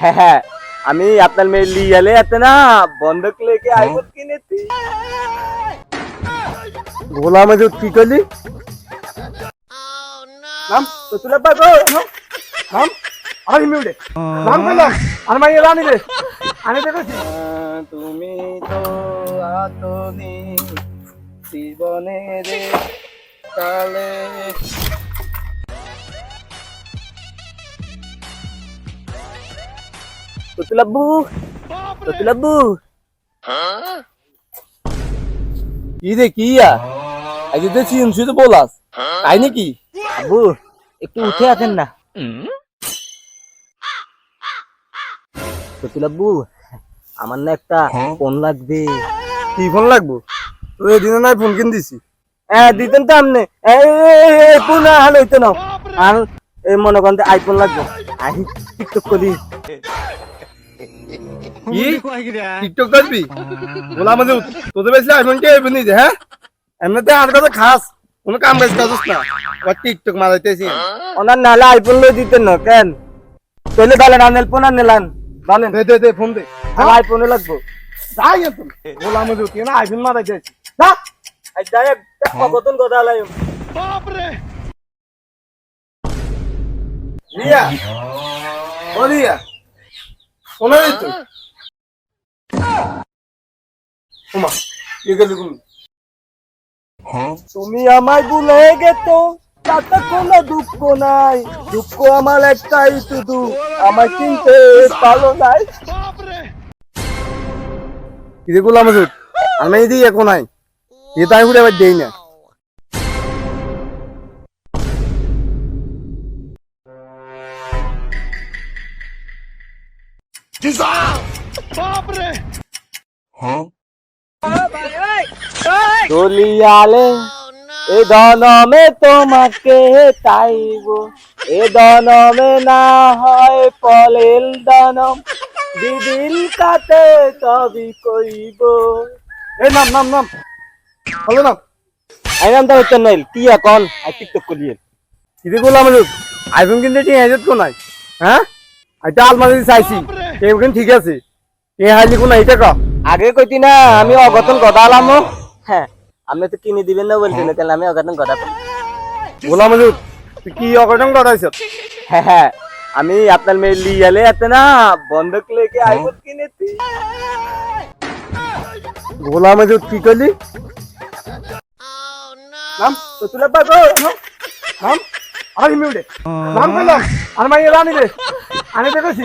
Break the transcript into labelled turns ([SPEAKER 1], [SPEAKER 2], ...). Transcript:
[SPEAKER 1] হ্যাঁ হ্যাঁ। আমি আপনার মেয়ে লিয়ালে এতে না বন্ধক লেকে আইফোন কিনেছি।
[SPEAKER 2] গোলাম যে কি করলি?
[SPEAKER 1] নাম তো তুলে পাবো
[SPEAKER 2] নাম আর মিউটে নাম কইলাম আর মাই রানি রে। আনি দেখছি
[SPEAKER 1] তুমি তো আতনি জীবনের কালে
[SPEAKER 2] কি রে কি ইয়া? আজ তো চিন শুধু বলাস। তাই নাকি?
[SPEAKER 1] আব্বু একটু উঠে আছেন না। আমার না একটা ফোন লাগবে।
[SPEAKER 2] কি ফোন লাগবো? এদিনে নাই ফোন কিন দিছি।
[SPEAKER 1] হ্যাঁ দিতেন তো আপনি। ফোন হাল হইতো না আর এই মনে করেন আইফোন লাগবে। আই টিকটক করি।
[SPEAKER 2] টিকটক করবি? গোলাম যে তোদের বেশি আইফোন কে আইফোন নিছে হ্যাঁ? এমনিতে আর কথা খাস কোনো কাম কাজ কাজস না। আবার টিকটক মারাইতেছি।
[SPEAKER 1] ওনার নাহলে আইফোন লই দিতেন না কেন? তাহলে বলেন আনেল ফোন আনেলান বলেন
[SPEAKER 2] দে দে দে ফোন দে।
[SPEAKER 1] আমার আইফোনে লাগবে।
[SPEAKER 2] যাই এখন গোলাম যে তুই না আইফোন মারাইতেছি। যা।
[SPEAKER 1] আই যাই কতন কথা লাই
[SPEAKER 2] রিয়া। ও রিয়া। শোনা যাই তো ওমা কি গেলি তুমি
[SPEAKER 1] তুমি আমায় ভুলে গেছো তাতে কোনো দুঃখ নাই। দুঃখ আমার একটাই শুধু আমার চিনতে পারো নাই।
[SPEAKER 2] গোলাম আমি দিই এখন নাই। এ তাই ঘুরে আবার দেই না।
[SPEAKER 1] দলিয়ালে এ দনমে তোমাকে চাইব এ দনমে না হয় পলেল দনম দিদিল কাতে তবি কইব।
[SPEAKER 2] এই নাম নাম নাম। হলো নাম।
[SPEAKER 1] আই নাম তো হচ্ছে নইল কি এখন আই টিকটক করিয়ে
[SPEAKER 2] কি রে? গোলাম আইফোন কিনতে ঠিক আছে তো নাই হ্যাঁ এটা আলমারি চাইছি। কেমন ঠিক আছে। এ হাইলি কোন এইটা কা?
[SPEAKER 1] আগে কইতি না আমি অগতন কথা আলাম হ্যাঁ আপনি তো কিনে দিবেন না বলছেন তাহলে আমি অগতন কথা
[SPEAKER 2] গোলাম তুই কি অঘটন করাইছ
[SPEAKER 1] হ্যাঁ হ্যাঁ আমি আপনার মেয়ে লিয়ালে এতে না বন্ধক লেকে আইফোন কিনেছি
[SPEAKER 2] গোলাম কি করলি নাম
[SPEAKER 1] তো তুলে পাবো
[SPEAKER 2] নাম আর মিউটে। নাম কইলাম আর মাই রানি রে। দেখছি